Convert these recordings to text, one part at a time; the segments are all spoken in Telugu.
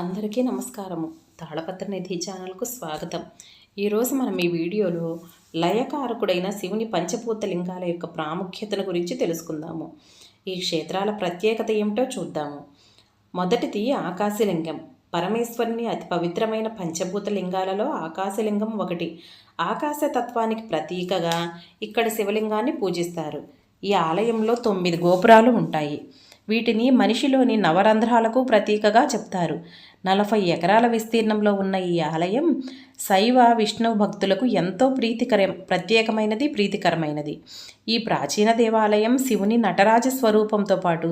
అందరికీ నమస్కారము. తాళపత్ర నిధి ఛానల్కు స్వాగతం. ఈరోజు మనం ఈ వీడియోలో లయకారకుడైన శివుని పంచభూత లింగాల యొక్క ప్రాముఖ్యతను గురించి తెలుసుకుందాము. ఈ క్షేత్రాల ప్రత్యేకత ఏమిటో చూద్దాము. మొదటిది ఆకాశలింగం. పరమేశ్వరుని అతి పవిత్రమైన పంచభూత లింగాలలో ఆకాశలింగం ఒకటి. ఆకాశతత్వానికి ప్రతీకగా ఇక్కడ శివలింగాన్ని పూజిస్తారు. ఈ ఆలయంలో తొమ్మిది గోపురాలు ఉంటాయి. వీటిని మనిషిలోని నవరంధ్రాలకు ప్రతీకగా చెప్తారు. నలభై ఎకరాల విస్తీర్ణంలో ఉన్న ఈ ఆలయం శైవ విష్ణు భక్తులకు ఎంతో ప్రీతికర ప్రత్యేకమైనది ప్రీతికరమైనది. ఈ ప్రాచీన దేవాలయం శివుని నటరాజ స్వరూపంతో పాటు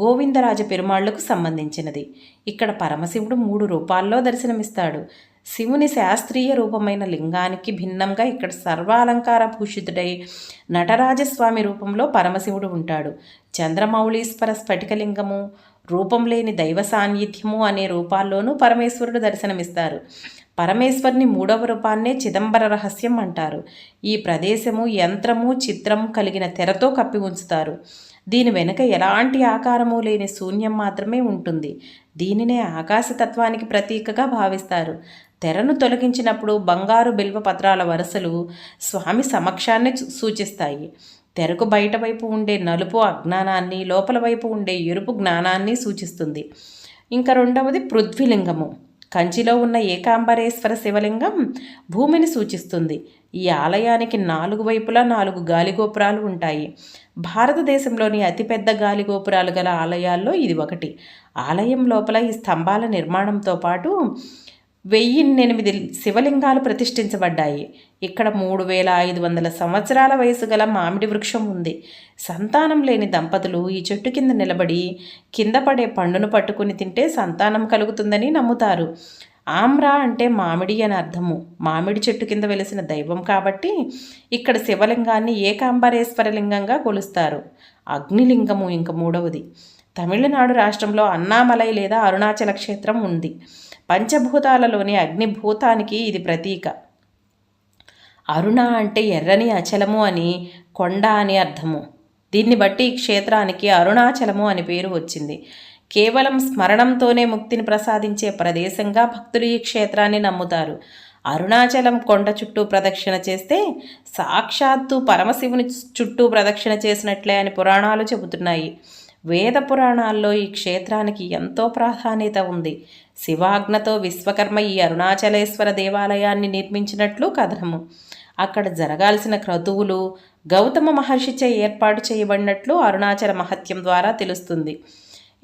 గోవిందరాజ పెరుమాళ్ళకు సంబంధించినది. ఇక్కడ పరమశివుడు మూడు రూపాల్లో దర్శనమిస్తాడు. శివుని శాస్త్రీయ రూపమైన లింగానికి భిన్నంగా ఇక్కడ సర్వాలంకార భూషితుడై నటరాజస్వామి రూపంలో పరమశివుడు ఉంటాడు. చంద్రమౌళీశ్వర స్ఫటికలింగము రూపం లేని దైవ సాన్నిధ్యము అనే రూపాల్లోనూ పరమేశ్వరుడు దర్శనమిస్తారు. పరమేశ్వరుని మూడవ రూపాన్నే చిదంబర రహస్యం అంటారు. ఈ ప్రదేశము యంత్రము చిత్రము కలిగిన తెరతో కప్పి ఉంచుతారు. దీని వెనుక ఎలాంటి ఆకారము లేని శూన్యం మాత్రమే ఉంటుంది. దీనినే ఆకాశతత్వానికి ప్రతీకగా భావిస్తారు. తెరను తొలగించినప్పుడు బంగారు బిల్వ పత్రాల వరుసలు స్వామి సమక్షాన్ని సూచిస్తాయి. తెరకు బయట వైపు ఉండే నలుపు అజ్ఞానాన్ని లోపల వైపు ఉండే ఎరుపు జ్ఞానాన్ని సూచిస్తుంది. ఇంకా రెండవది పృథ్వీలింగము. కంచిలో ఉన్న ఏకాంబరేశ్వర శివలింగం భూమిని సూచిస్తుంది. ఈ ఆలయానికి నాలుగు వైపులా నాలుగు గాలిగోపురాలు ఉంటాయి. భారతదేశంలోని అతిపెద్ద గాలిగోపురాలు గల ఆలయాల్లో ఇది ఒకటి. ఆలయం లోపల ఈ స్తంభాల నిర్మాణంతో పాటు వెయ్యిన్నెనిమిది శివలింగాలు ప్రతిష్ఠించబడ్డాయి. ఇక్కడ మూడు వేల ఐదు వందల సంవత్సరాల వయసు గల మామిడి వృక్షం ఉంది. సంతానం లేని దంపతులు ఈ చెట్టు కింద నిలబడి కింద పడే పండును పట్టుకుని తింటే సంతానం కలుగుతుందని నమ్ముతారు. ఆమ్రా అంటే మామిడి అని అర్థము. మామిడి చెట్టు కింద వెలిసిన దైవం కాబట్టి ఇక్కడ శివలింగాన్ని ఏకాంబరేశ్వరలింగంగా కొలుస్తారు. అగ్నిలింగము ఇంక మూడవది. తమిళనాడు రాష్ట్రంలో అన్నామలై లేదా అరుణాచల క్షేత్రం ఉంది. పంచభూతాలలోని అగ్నిభూతానికి ఇది ప్రతీక. అరుణ అంటే ఎర్రని అచలము అని కొండ అని అర్థము. దీన్ని బట్టి ఈ క్షేత్రానికి అరుణాచలము అని పేరు వచ్చింది. కేవలం స్మరణంతోనే ముక్తిని ప్రసాదించే ప్రదేశంగా భక్తులు ఈ క్షేత్రాన్ని నమ్ముతారు. అరుణాచలం కొండ చుట్టూ ప్రదక్షిణ చేస్తే సాక్షాత్తు పరమశివుని చుట్టూ ప్రదక్షిణ చేసినట్లే అని పురాణాలు చెబుతున్నాయి. వేద పురాణాల్లో ఈ క్షేత్రానికి ఎంతో ప్రాధాన్యత ఉంది. శివాజ్ఞతో విశ్వకర్మ ఈ అరుణాచలేశ్వర దేవాలయాన్ని నిర్మించినట్లు కథనము. అక్కడ జరగాల్సిన క్రతువులు గౌతమ మహర్షిచే ఏర్పాటు చేయబడినట్లు అరుణాచల మహత్యం ద్వారా తెలుస్తుంది.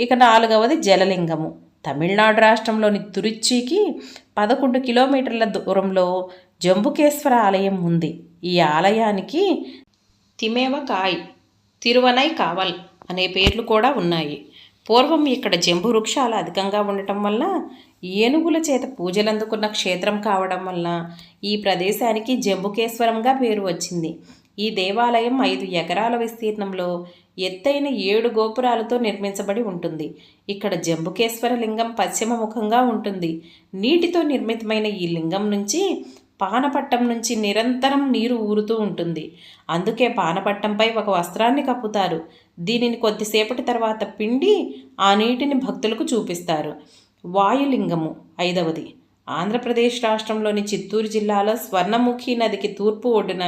ఇక నాలుగవది జలలింగము. తమిళనాడు రాష్ట్రంలోని తురుచికి పదకొండు కిలోమీటర్ల దూరంలో జంబుకేశ్వర ఆలయం ఉంది. ఈ ఆలయానికి తిమేవ కాయ్ తిరువనై కావల్ అనే పేర్లు కూడా ఉన్నాయి. పూర్వం ఇక్కడ జంబు వృక్షాలు అధికంగా ఉండటం వల్ల ఏనుగుల చేత పూజలు అందుకున్న క్షేత్రం కావడం వల్ల ఈ ప్రదేశానికి జంబుకేశ్వరంగా పేరు వచ్చింది. ఈ దేవాలయం ఐదు ఎకరాల విస్తీర్ణంలో ఎత్తైన ఏడు గోపురాలతో నిర్మించబడి ఉంటుంది. ఇక్కడ జంబుకేశ్వర లింగం పశ్చిమ ముఖంగా ఉంటుంది. నీటితో నిర్మితమైన ఈ లింగం నుంచి పానపట్టం నుంచి నిరంతరం నీరు ఊరుతూ ఉంటుంది. అందుకే పానపట్టంపై ఒక వస్త్రాన్ని కప్పుతారు. దీనిని కొద్దిసేపటి తర్వాత పిండి ఆ నీటిని భక్తులకు చూపిస్తారు. వాయులింగము ఐదవది. ఆంధ్రప్రదేశ్ రాష్ట్రంలోని చిత్తూరు జిల్లాలో స్వర్ణముఖి నదికి తూర్పు ఒడ్డున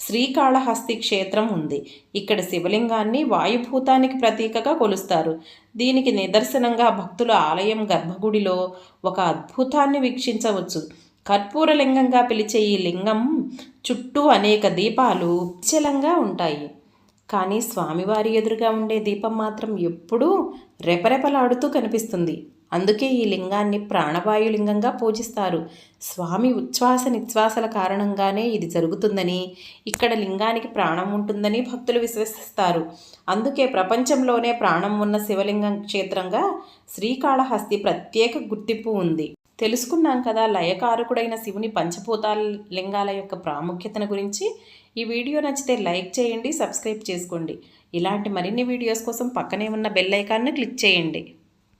శ్రీకాళహస్తి క్షేత్రం ఉంది. ఇక్కడ శివలింగాన్ని వాయుభూతానికి ప్రతీకగా కొలుస్తారు. దీనికి నిదర్శనంగా భక్తులు ఆలయం గర్భగుడిలో ఒక అద్భుతాన్ని వీక్షించవచ్చు. కర్పూరలింగంగా పిలిచే ఈ లింగం చుట్టూ అనేక దీపాలు చలంగా ఉంటాయి. కానీ స్వామివారి ఎదురుగా ఉండే దీపం మాత్రం ఎప్పుడూ రెపరెపలాడుతూ కనిపిస్తుంది. అందుకే ఈ లింగాన్ని ప్రాణవాయు లింగంగా పూజిస్తారు. స్వామి ఉచ్ఛ్వాస నిశ్వాసల కారణంగానే ఇది జరుగుతుందని ఇక్కడ లింగానికి ప్రాణం ఉంటుందని భక్తులు విశ్వసిస్తారు. అందుకే ప్రపంచంలోనే ప్రాణం ఉన్న శివలింగం క్షేత్రంగా శ్రీకాళహస్తి ప్రత్యేక గుర్తింపు ఉంది. తెలుసుకున్నాం కదా లయకారకుడైన శివుని పంచభూతాల లింగాల యొక్క ప్రాముఖ్యతను గురించి. ఈ వీడియో నచ్చితే లైక్ చేయండి సబ్స్క్రైబ్ చేసుకోండి. ఇలాంటి మరిన్ని వీడియోస్ కోసం పక్కనే ఉన్న బెల్ ఐకాన్ని క్లిక్ చేయండి.